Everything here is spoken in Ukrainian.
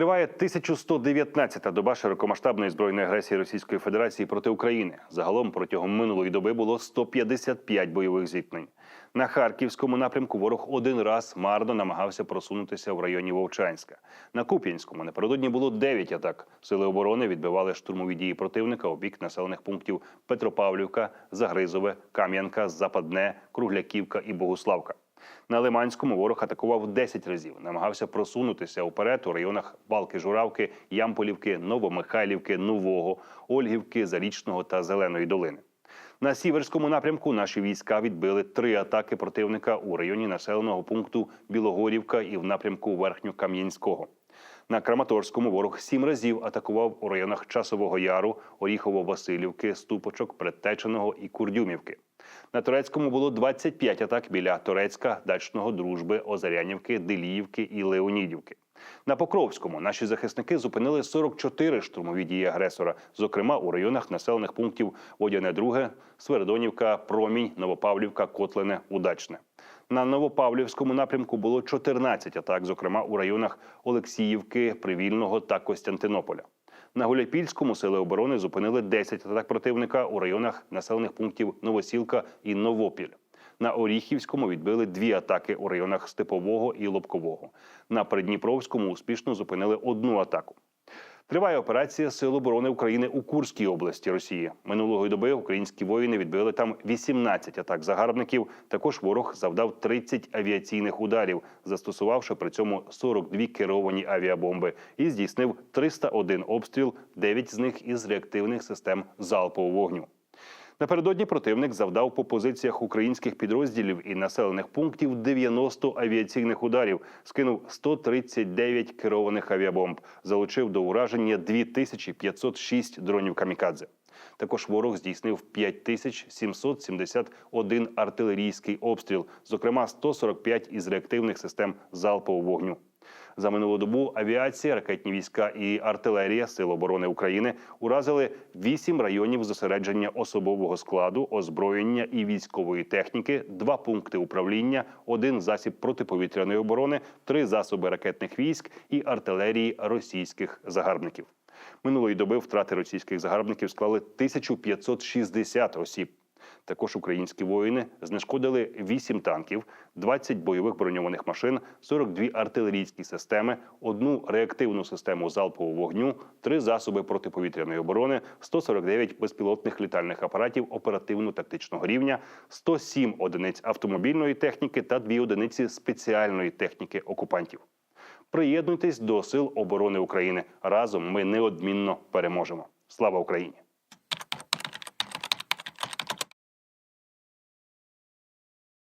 Триває 1119-та доба широкомасштабної збройної агресії Російської Федерації проти України. Загалом протягом минулої доби було 155 бойових зіткнень. На харківському напрямку ворог один раз марно намагався просунутися в районі Вовчанська. На Куп'янському напередодні було 9 атак. Сили оборони відбивали штурмові дії противника у бік населених пунктів Петропавлівка, Загризове, Кам'янка, Западне, Кругляківка і Богуславка. На Лиманському ворог атакував 10 разів, намагався просунутися уперед у районах Балки-Журавки, Ямполівки, Новомихайлівки, Нового, Ольгівки, Зарічного та Зеленої долини. На сіверському напрямку наші війська відбили три атаки противника у районі населеного пункту Білогорівка і в напрямку Верхньокам'янського. На Краматорському ворог сім разів атакував у районах Часового Яру, Оріхово-Василівки, Ступочок, Предтеченого і Курдюмівки. На Турецькому було 25 атак біля Турецька, Дачного, Дружби, Озарянівки, Деліївки і Леонідівки. На Покровському наші захисники зупинили 44 штурмові дії агресора, зокрема у районах населених пунктів Водяне Друге, Свердонівка, Промінь, Новопавлівка, Котлине, Удачне. На Новопавлівському напрямку було 14 атак, зокрема у районах Олексіївки, Привільного та Костянтинополя. На Гуляйпільському сили оборони зупинили 10 атак противника у районах населених пунктів Новосілка і Новопіль. На Оріхівському відбили дві атаки у районах Степового і Лобкового. На Придніпровському успішно зупинили одну атаку. Триває операція Сил оборони України у Курській області Росії. Минулої доби українські воїни відбили там 18 атак загарбників. Також ворог завдав 30 авіаційних ударів, застосувавши при цьому 42 керовані авіабомби і здійснив 301 обстріл, 9 з них із реактивних систем залпового вогню. Напередодні противник завдав по позиціях українських підрозділів і населених пунктів 90 авіаційних ударів, скинув 139 керованих авіабомб, залучив до ураження 2506 дронів камікадзе. Також ворог здійснив 5771 артилерійський обстріл, зокрема 145 із реактивних систем залпового вогню. За минулу добу авіація, ракетні війська і артилерія Сил оборони України уразили вісім районів зосередження особового складу, озброєння і військової техніки, два пункти управління, один засіб протиповітряної оборони, три засоби ракетних військ і артилерії російських загарбників. Минулої доби втрати російських загарбників склали 1560 осіб. Також українські воїни знешкодили 8 танків, 20 бойових броньованих машин, 42 артилерійські системи, одну реактивну систему залпового вогню, три засоби протиповітряної оборони, 149 безпілотних літальних апаратів оперативно-тактичного рівня, 107 одиниць автомобільної техніки та 2 одиниці спеціальної техніки окупантів. Приєднуйтесь до сил оборони України. Разом ми неодмінно переможемо. Слава Україні!